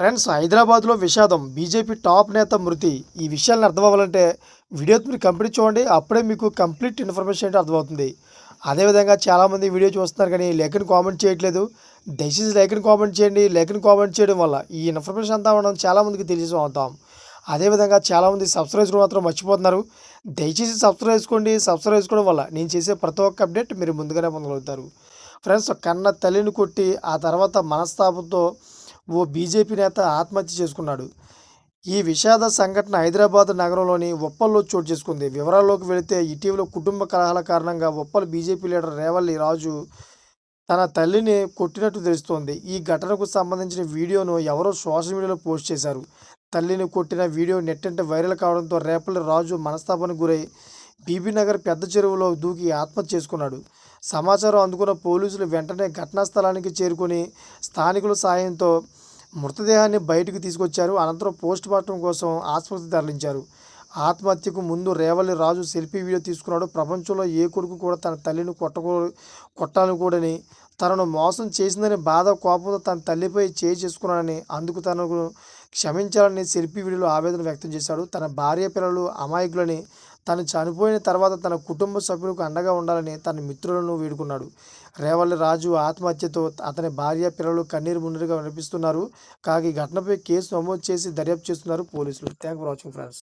Friends హైదరాబాద్లో విషాదం. BJP top నేత మృతి. ఈ విషయాలను అర్థం అవ్వాలంటే వీడియో మీరు కంప్లీట్ చూడండి. అప్పుడే మీకు కంప్లీట్ ఇన్ఫర్మేషన్ ఏంటో అర్థమవుతుంది. అదేవిధంగా చాలామంది వీడియో చూస్తున్నారు కానీ లేఖను కామెంట్ చేయట్లేదు. దయచేసి లేఖను కామెంట్ చేయండి. లేఖను కామెంట్ చేయడం వల్ల ఈ ఇన్ఫర్మేషన్ అంతా మనం చాలామందికి తెలియజేసి అవుతాం అదేవిధంగా చాలామంది సబ్స్క్రైబ్ మాత్రం మర్చిపోతున్నారు. దయచేసి సబ్స్క్రైబ్ చేసుకోండి. సబ్స్క్రైబ్ చేసుకోవడం వల్ల నేను చేసే ప్రతి ఒక్క అప్డేట్ మీరు ముందుగానే పొందగలుగుతారు. ఫ్రెండ్స్ కన్న తల్లిని కొట్టి ఆ తర్వాత మనస్తాపంతో ఓ బీజేపీ నేత ఆత్మహత్య చేసుకున్నాడు. ఈ విషాద సంఘటన హైదరాబాద్ నగరంలోని ఉప్పల్లో చోటు చేసుకుంది. వివరాల్లోకి వెళితే ఇటీవల కుటుంబ కలహాల కారణంగా ఉప్పల్ బీజేపీ లీడర్ రేవల్లి రాజు తన తల్లిని కొట్టినట్టు తెలుస్తోంది. ఈ ఘటనకు సంబంధించిన వీడియోను ఎవరో సోషల్ మీడియాలో పోస్ట్ చేశారు. తల్లిని కొట్టిన వీడియో నెట్టంటే వైరల్ కావడంతో రేపల్లి రాజు మనస్తాపానికి గురై బీబీనగర్ పెద్ద చెరువులో దూకి ఆత్మహత్య చేసుకున్నాడు. సమాచారం అందుకున్న పోలీసులు వెంటనే ఘటనా స్థలానికి చేరుకొని స్థానికుల సాయంతో మృతదేహాన్ని బయటకు తీసుకొచ్చారు. అనంతరం పోస్ట్ మార్టం కోసం ఆసుపత్రి తరలించారు. ఆత్మహత్యకు ముందు రేవల్లి రాజు సెల్ఫీ వీడియో తీసుకున్నాడు. ప్రపంచంలో ఏ కొడుకు కూడా తన తల్లిని కొట్టకూ కొట్టాలకూడని తనను మోసం చేసిందని బాధ కోపంతో తన తల్లిపై చేయి చేసుకున్నానని అందుకు తనకు క్షమించాలని సెల్ఫీ వీడియోలో ఆవేదన వ్యక్తం చేశాడు. తన భార్య పిల్లలు అమాయకులని తను చనిపోయిన తర్వాత తన కుటుంబ సభ్యులకు అండగా ఉండాలని తన మిత్రులను వేడుకున్నాడు. రేవల్లి రాజు ఆత్మహత్యతో అతని భార్య పిల్లలు కన్నీరు మున్నీరుగా వినిపిస్తున్నారు. కాగా ఈ ఘటనపై కేసు నమోదు చేసి దర్యాప్తు చేస్తున్నారు పోలీసులు. Thank for watching friends.